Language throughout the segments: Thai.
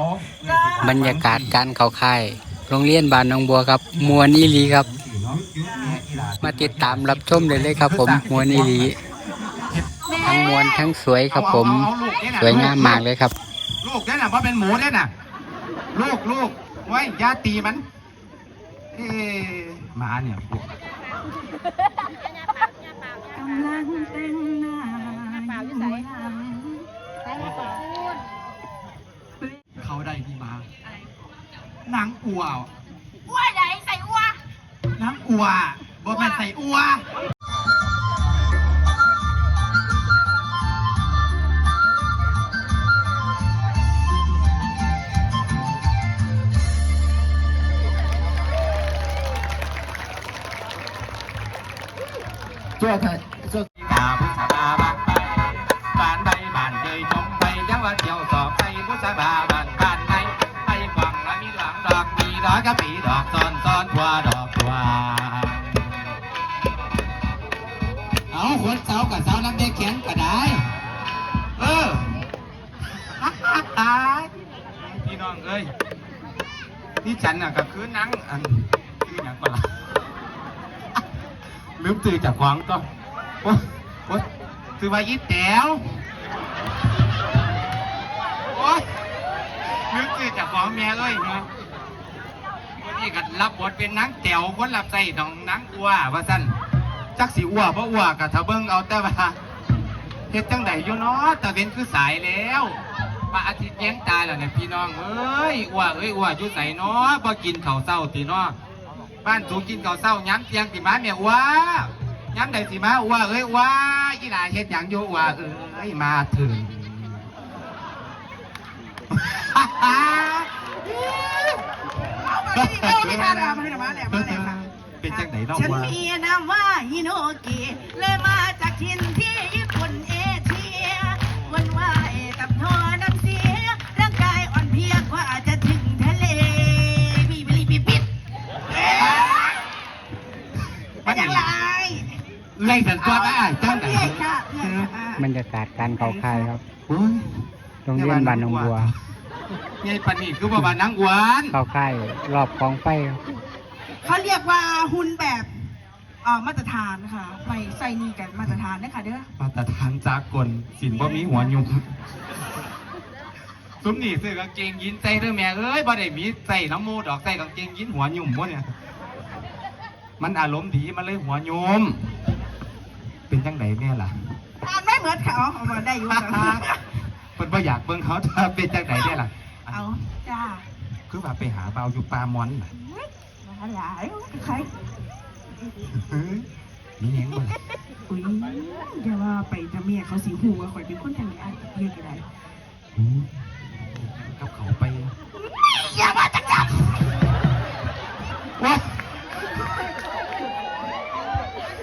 วบรรยากาศการเข้าค่าย โรงเรียนบ้านหนองบัวครับ มวนอีหลีครับ มาติดตามรับชมได้เลยครับ ผมมวนอีหลีทั้งมวนทั้งสวยครับผมเอาลูกเนี่น่ะสวยงามมากเลยครับ ลูกเนี่ยน่ะเพราะเป็นหมูเนี่ยน่ะ ลูกลูกไว้อยาตีมันเอ๊ะหมาเนี่ยพวกกำลังแต่งหน้าเปล่าอยู่ไหน ไปมาก่อน เขาได้พี่มา หนังอัวอ้วไหนใส่อ้วหนังอัวบ่แม่นใส่อัวช่วยเถอะช่วยตาผู้ชาบาบ้านไปบ้านใดบ้านเคยชมไปยังว่าเที่ยวสอบไปผู้ชาบาบ้า แข็งก็ได้ เออพี่น้องเอ้ยนี่ฉันน่ะก็คือนังอันคือหนังปะล่ะลืมตื่นจากขวางก็โอ๊ยโอ๊ยคือว่ายี่แต๋วโอ๊ยลืมตื่นจากขวางแม่เลยเนาะวันนี้ก็รับบทเป็นนังแต๋วคนรับใส่ของนังอัวว่าสั้นจักสีอัวเพราะอัวกับทะเบิ้งเอาแต่ว่า ฮ็ดจังไดอยู่เนาะตะเวนคือสายแล้วพระอาทิตย์แย้งตายแล้วเนี่ยพี่น้องเอ้ยอัวเอ้ยอัวอยู่ใส่เนาะบ่กินข้าวเช้าติเนาะบ้านสูงกินข้าวเศร้าย้ำเตียงสิมาเมียว้าย้ำใดสิมาว้าเอ้ยว้าอีหลาเฮ็ดหยังอยู่ว้าเอ้ยมาถึงเป็นจังไหนเนาะฉันว้ามีนามว่าฮิโนกิเลยมาจากถิ่นที่ ไล่สันตัวได้จังไหนเรียกค่ะเรียกค่ะบรรยากาศการเข้าค่ายครับโอ้ยโรงเรียนบ้านหนองบัวยายปานนี่คือว่าบ้านนางหวานเข้าค่ายรอบกองไฟครับเขาเรียกว่าหุ่นแบบเอ่อมาตรฐานค่ะไปใส่นี่กันมาตรฐานนะคะเด้อมาตรฐานจากลสินบ่มีหัวยุ่งซุ้มนี่ซื้อกางเกงยีนใส่เด้อแม่เอ้ยบ่ได้มีใส่น้ำมูดอกใส่กางเกงยีนหัวยุ่มบ่เนี่ยมันอารมณ์ดีมันเลยหัวยุ่มเป็น จังไดแม่ล่ะทานไม่เหมือนเขาเอามาได้อยู่จ้ะเพิ่นบ่อยากเบิ่งเขาถ้าเป็นจังไดแม่ล่ะ เอาจ้าคือว่าไปหาเบาอยู่ปลามอนน่ะมาหลายใครเฮ้ยมีหยังบ่ล่ะอุ้ยอย่าว่าไปจะเมียเขาสีหูว่าข่อยเป็นคนทางไหนอะเรียกอะไรอู้กับเขาไปอย่ามาจังจับว้า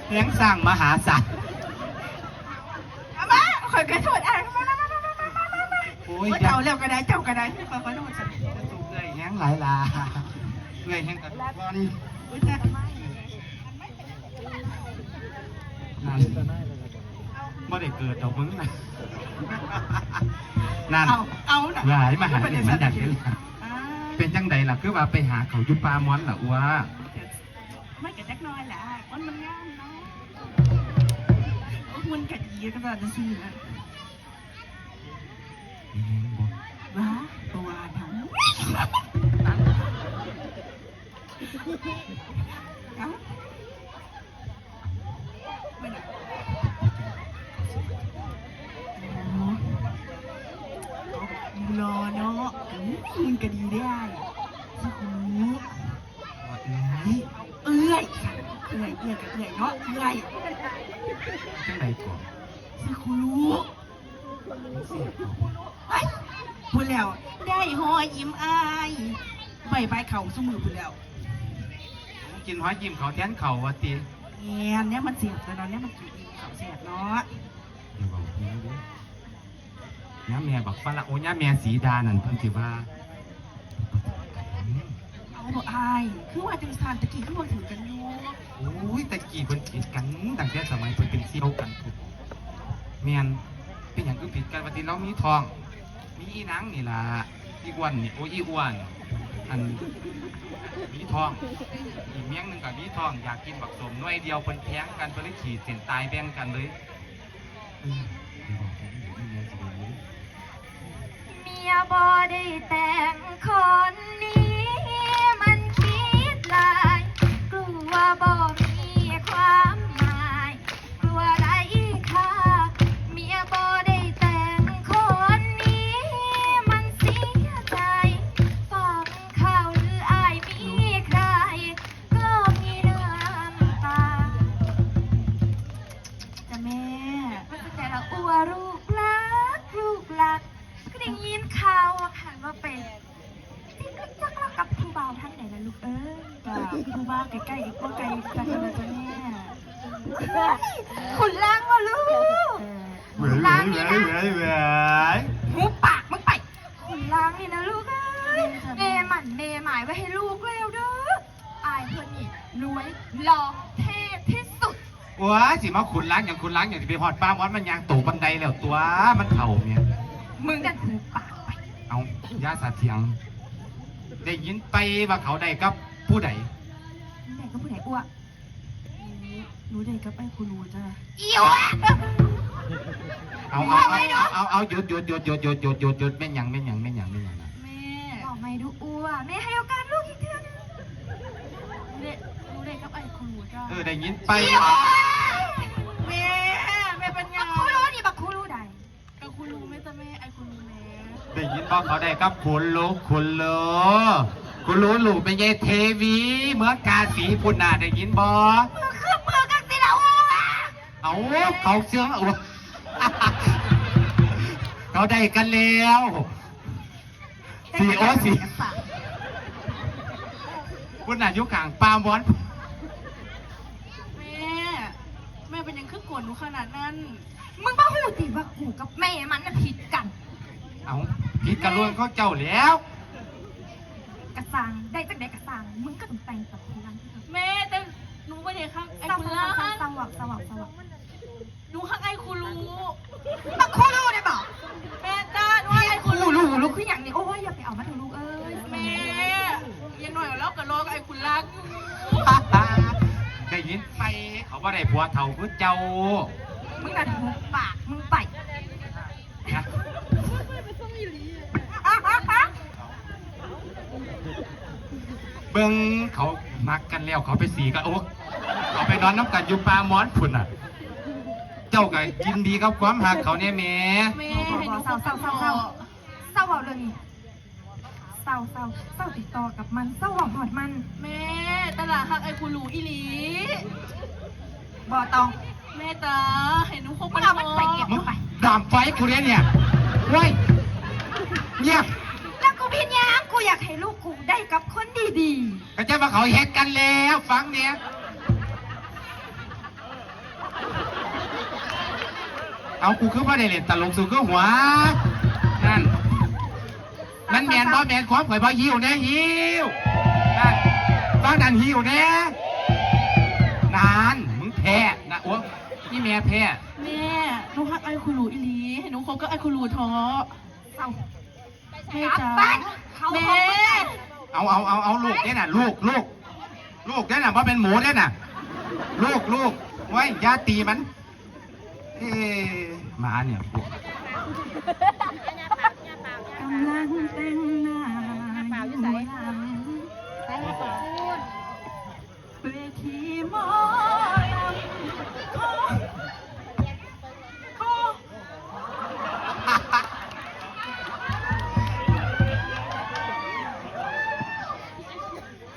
เลี้ยงสร้างมหาศาล อ้โอ้ยยเจ้าแล้วก็ได้เจ้าก็ได้ข่อยขอโทษสักสูเอ้ยแห้งหลายลาเอ้ยแห้งกันก่อนอุ้ยจ้ะนั่นบ่ได้เกิดดอกมึงน่ะนั่นเอาเอาน่ะหลายมาหาเรื่องมันอยากเห็นล่ะอ่าเป็นจังใดล่ะคือว่าไปหาเขาอยู่ปลามอนล่ะอ้วไม่กระจักน้อยแหละมันมันงามเนาะมันกะดีก็จะซีนะมีแห้งบ่ ว้าตัวทั้งเอ้าไม่น่ะรอเนาะมันก็ดีได้สิหูว่าเอ้ยเอื้อยเอื้อยเอื้อยกับเอื้อยเนาะเอื้อยจังใดก่อนสิหูรู้ ไอ้พูดแล้ว ได้หอยยิ้มอายใบใบเข่าสมือพูดแล้วกินหอยยิ้มเขาแทนเขาว่าติแอนเนี่ยมันเสียบแต่ตอนเนี้ยมันกินเขาเสียบเนาะอย่าบอกแม่เด้อย่าแม่บอกฝรั่งโอ้ย่าแม่สีดานั่นเพิ่นสิว่าเอาบอกอายคือว่าจังสานตะกี้คือว่าถือกันอยู่โอ้ยตะกี้เพิ่นผิดกันตั้งแต่สมัยเพิ่นเป็นเซี่ยวกันพุ่นแม่น เป็นหยังคือผิดกันว่าที่เรามีทอง มีอีนังนี่ล่ะอีอ้วนนี่โอ้ยอีอ้วนอันมีทอง อีเมียงหนึ่งกับมีทอง อยากกินบักสมหน่วยเดียวเป็นแพงกันเป็นขีดเส้นตายแบ่งกันเลยเมียบอได้แต่งคน ขุนล้างว่าลูกเว้ยเว้ยเว้ยเว้ยเว้ยหูปากมึงไปขุนล้างนี่นะลูกเอ้ยเมหมันเมหมายไว้ให้ลูกแล้วเด้ออายเพื่อนนี่รวยหล่อเท่ที่สุดว้ายสิมาขุนล้างอย่างขุนล้างอย่างที่ไปหอดป้ามอนมันยางตกบันไดแล้วตัวมันเข่าเนี่ยมึงนั่นหูปากไปเอาย่าสาเทียง ได้ยินไปว่าเขาใดกับผู้ใดไหนก็ผู้ไหนอ้วก หนูได้กับไอ้ครูรู้จ้ะอีวะเอาเอาเอาเอาเอาหยุดหยุดหยุดหยุดหยุดหยุดหยุดหยุดแม่นหยังแม่นหยังแม่นหยังแม่นหยังนะแม่บอกไม่ดูอ้วแม่ให้โอกาสลูกอีกเทื่อนึงหนูได้หนูได้กับไอ้ครูรู้จ้ะเออได้ยินไปแม่แม่เป็นยับังกคูรู้นี่บักคูรู้ใดกับครูรู้ไหมจ้ะแม่ไอ้ครูรู้แม่ได้ยินบอกเขาได้กับขุนลูกขุนลูกขุนลูกลูกเป็นไงเทวีเหมือนกาสีพุ่นน่ะได้ยินบ เอาเขาเชื่องเอาเขาได้กันแล้วสี่โอ้สี่คุณน่ะอยุคขางปามบอนแม่ แม่เป็นยังคือกวนหนูขนาดนั้น มึงบ้าหูตีว่ากูกับแม่มันน่ะผิดกัน เอาผิดกันลวนเขาเจ้าแล้วกระสังได้จากไหนกระสังมึงก็ต้องแต่งกับคนนั้นแม่แต่หนูไม่ได้ข้างไอ้เศร้าคุณเศร้าล่าเศร้าเศร้าเศร้าเศร้า หนูข้างไอ้ครูรู้บักคูรู้ได้บอกแม่จ้าหนูว่าไอ้ครูคูรู้รู้รู้คืออย่างนี้โอ้ยอย่าไปเอามาถึงลูกเอ้ยแม่อยังหน่อยแล้วก็รอกับไอ้คุณล่าอยู่ได้ยินไปเขาว่าได้ผัวเท่าคือเจ้ามึงน่ะถูกปากมึงไปนะเบิ้งเขามักกันแล้วเขาไปสีกันโอ้เขาไปนอนน้ำกันอยู่ปลาหมอนพุ่นอะ เจ้าก็ยินดีกับความหักเขาเนี่ยแหม่แม่ให้หนูเศร้าเศร้าเศร้าเศร้าเศร้าเอาเรื่องนี้เศร้าเศร้าเศร้าติดต่อกับมันเศร้าหอดมันแม่ตลาดฮักไอ้คุณรู้อีหลี บ่ตองแม่ตาให้หนูคบมึกังนเอามันเถอะไปเก็บมึงดามไฟกูเนี่ยเนี่ยเว้ยเงียบแล้วกูพี่ยังกูอยากให้ลูกกูได้กับคนดีก็จะมาเขาเฮ็ดกันแล้ว ฟังเนี่ย เอากูคือว่าได้เล่นตลกสู่คือหัวนั่นๆมันแมนบ่แมนความข่อยบ่หิวแน่หิวนั่นฟังนั่นหิวแน่นานมึงแพ้นะโอ้นี่แม่แพ้แม่หนูฮักไอ้คุณรู้อีหลีให้หนูคบกับไอ้คุณรู้เถอะเศร้าแม่กลับจ๋าบ้านเขาแม่เอาเอาเอาเอาลูกเนี่ยน่ะลูกลูกลูกเนี่ยน่ะว่าเป็นหมูเนี่ยน่ะลูกลูกไว้อยาตีมันเอ๊ะ หมาเนี่ยพวกกำลังแต่งหน้าอยู่หลังไปมาก่อนเวทีหมอลำโอ้โอ้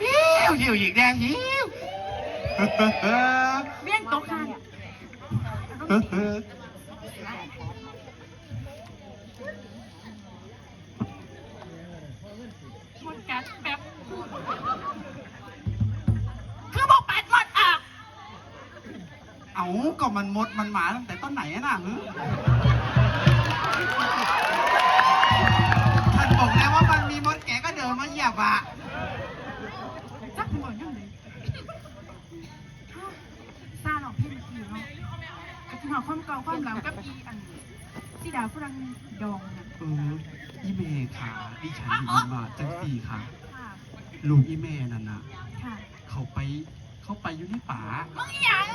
หิวหิวอีกแดงหิวเบี้ยงตกคัน ก็มันมดมันหมาตั้งแต่ต้นไหนอะน่ะฮึท่านบอกแล้วว่ามันมีมดแกก็เดินมาเหยียบอะจักหมดยังไงซาหลอกพี่เมื่อกี้เนาะกระถิ่นหอความเก่าความหลังกับอีอันที่ดาวฝรั่งดองนะอืมอีเมค่ะดิฉันได้ยินมาจังสี่ค่ะ ค่ะ ลูกอีเมนั่นนะค่ะ เขาไป เขาไปอยู่ในป่า มึงหยัง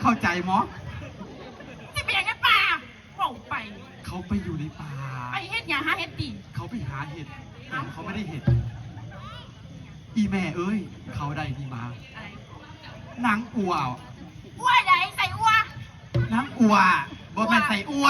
เข้าใจมอสิไปหยังในป่าเว้าไปเขาไปอยู่ในป่า ไปเฮ็ดหยังหาเฮ็ดตีเขาไปหาเห็ดแต่เขาไม่ได้เห็ด อีแม่เอ้ย เขาได้ดีมาอะไรนางอัวอ้วใหญ่ใส่อ้ว นางอัวบ่แม่นใส่อัว